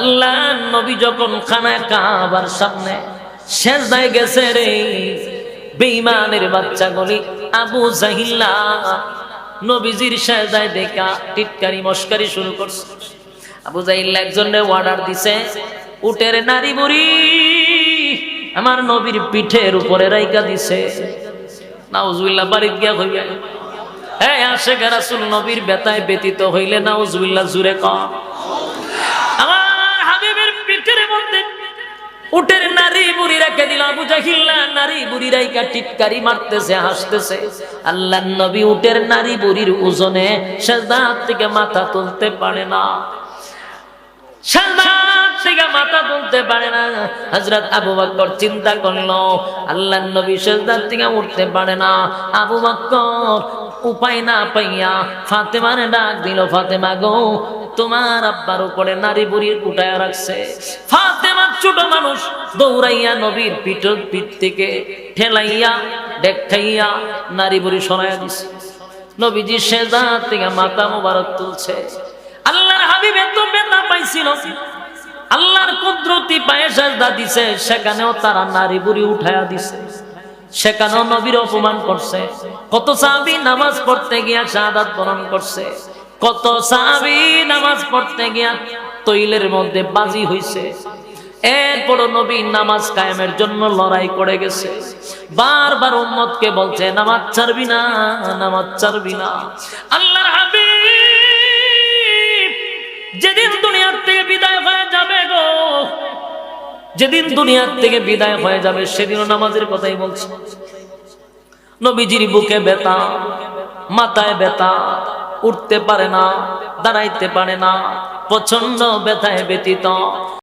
আল্লাহ নবী যখন খানায় কাবার সামনে শেষ দায় গেছে রে, বেঈমানের বাচ্চা গলি আবু জাহিল্লা নবীজির শেষ দায় দেখা টিটকারি মস্কারি শুরু করছে। আবু জাহিল্লা একজনের অর্ডার দিছে, উটের নারী বুড়ি আমার নবীর পিঠের উপরে রাইকা দিছে। নাউজুবিল্লাহ, বাড়িতে গিয়া হইবে হ্যাঁ আসে রাসূল নবীর বেতায় ব্যতীত হইলে নাউজুবিল্লাহ জুরে কম হাবিবের পিঠের মধ্যে উটের নারী বুড়ি রেখে নারী বুড়ি রাইকা টিটকারি মারতেছে, হাসতেছে। আল্লাহ নবী উটের নারী বুড়ির ওজনে থেকে মাথা তুলতে পারে না। চিন্তা করল, আল্লাহর নবী সেজদার থেকে উঠতে পারে না। আবু উপায় না পাইয়া ফাতেমার ডাক দিল, ফাতেমা গো তোমার আব্বার উপরে নারী বুড়ির উঠায় রাখছে। ফাতেমা ছোট মানুষ দৌড়াইয়া নবীর পিঠ পিঠ থেকে ঠেলাইয়া, দেখাইয়া নারী বুড়ি সরাইয়া দিছে। নবীজি সেজদার থেকে মাথা মোবারক তুলছে। আল্লাহর হাবিব এত বেদনা পাইছিল। আল্লাহর কুদরতি পায়ে সাজদা দিছে, সেখানেও তারা নারী বুড়ি উঠায়া দিছে। সেখানেও নবীর অপমান করছে। কত সাহাবী নামাজ পড়তে গিয়া শাহাদাত বরণ করছে। কত সাহাবী নামাজ পড়তে গিয়া তৈলের মধ্যে বাজি হইছে। এরপর নবী নামাজ কায়েমের জন্য লড়াই করে গেছে। বারবার উম্মতকে বলছে, নামাজ ছাড়বি না, নামাজ ছাড়বি না। আল্লাহর হাবিব, যেদিন দুনিয়ার থেকে বিদায় হয়ে যাবে গো, যেদিন দুনিয়ার থেকে বিদায় হয়ে যাবে, সেদিনও নামাজের কথাই বলছে। নবীজির বুকে ব্যথা, মাথায় ব্যথা উঠতে পারে না দাঁড়াইতে পারে না প্রচণ্ড ব্যথায় ব্যতীত